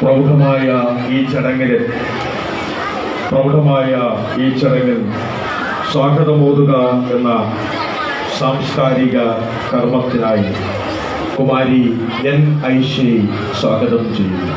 പ്രൗഢമായ ഈ ചടങ്ങിൽ പ്രൗഢമായ ഈ ചടങ്ങിൽ സ്വാഗതമോതുക എന്ന സാംസ്കാരിക കർമ്മത്തിനായി കുമാരി എൻ ഐശ്വരി സ്വാഗതം ചെയ്യുന്നു.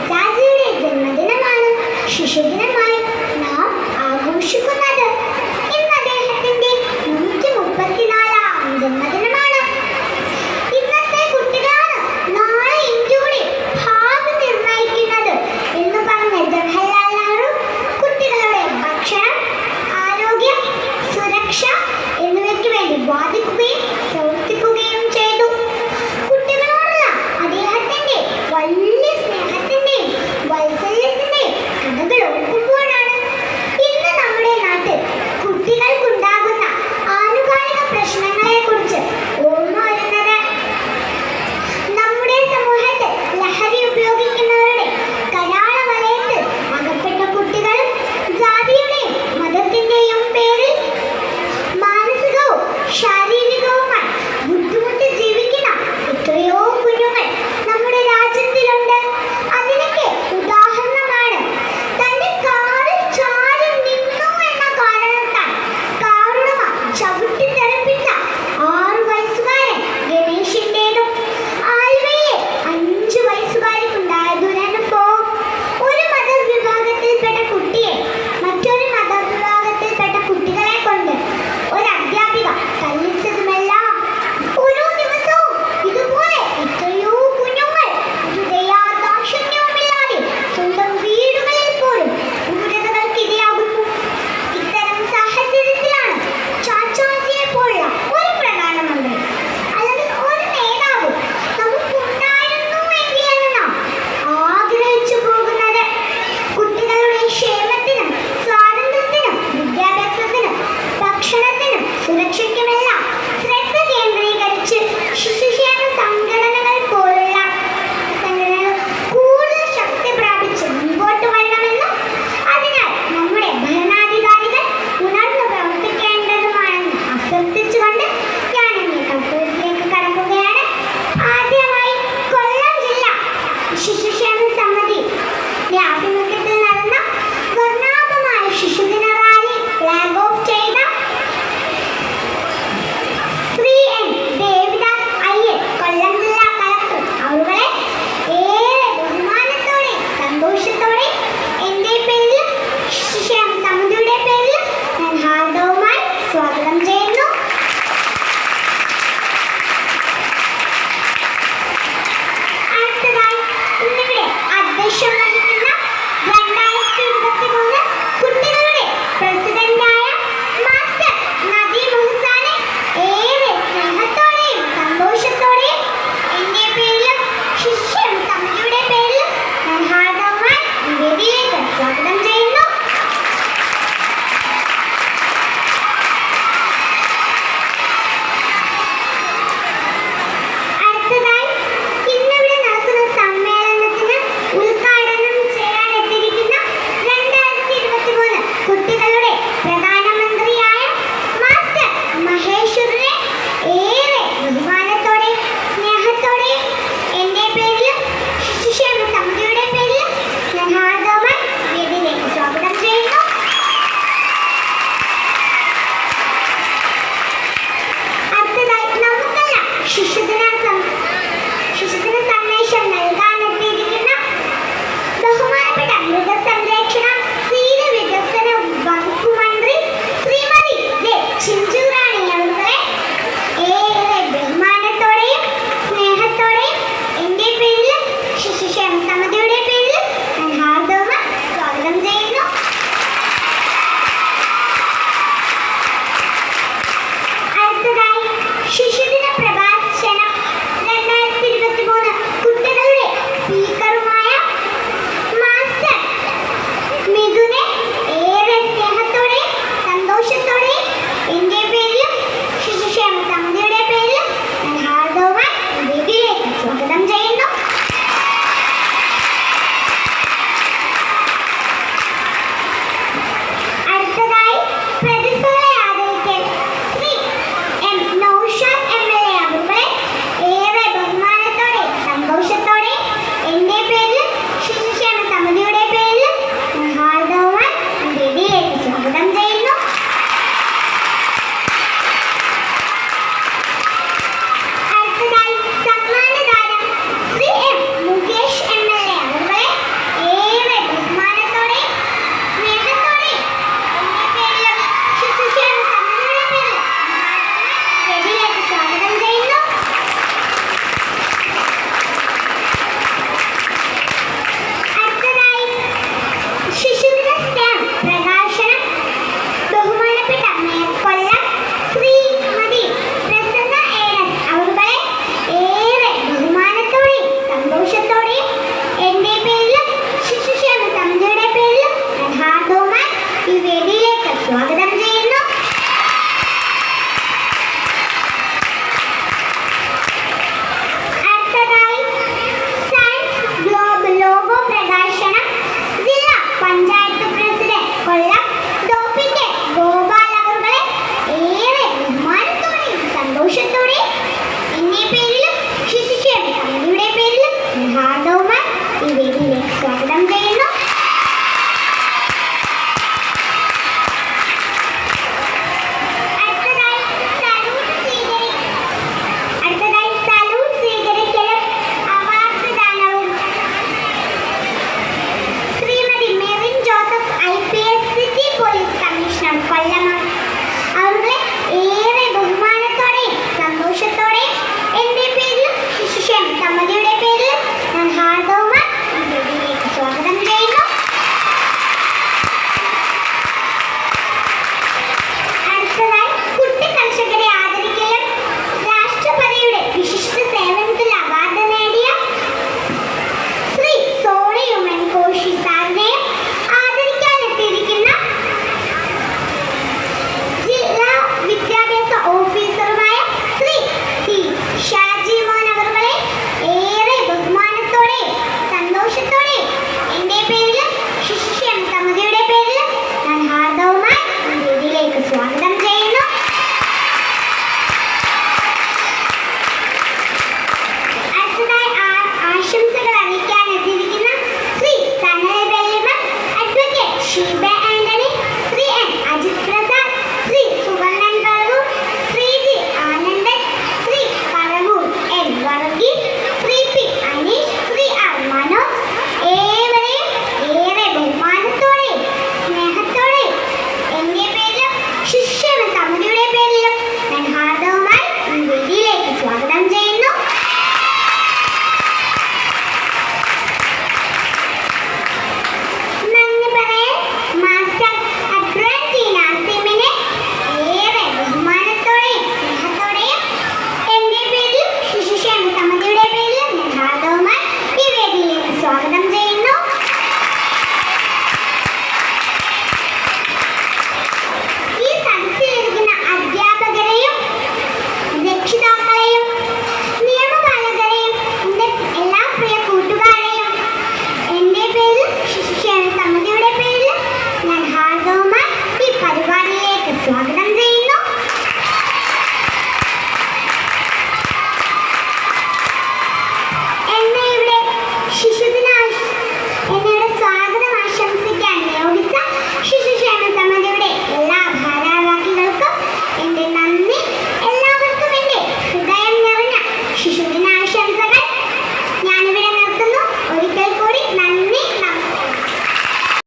പിശാചിയുടെ ജന്മദിനമാണ് ശിശുദിനമാണ്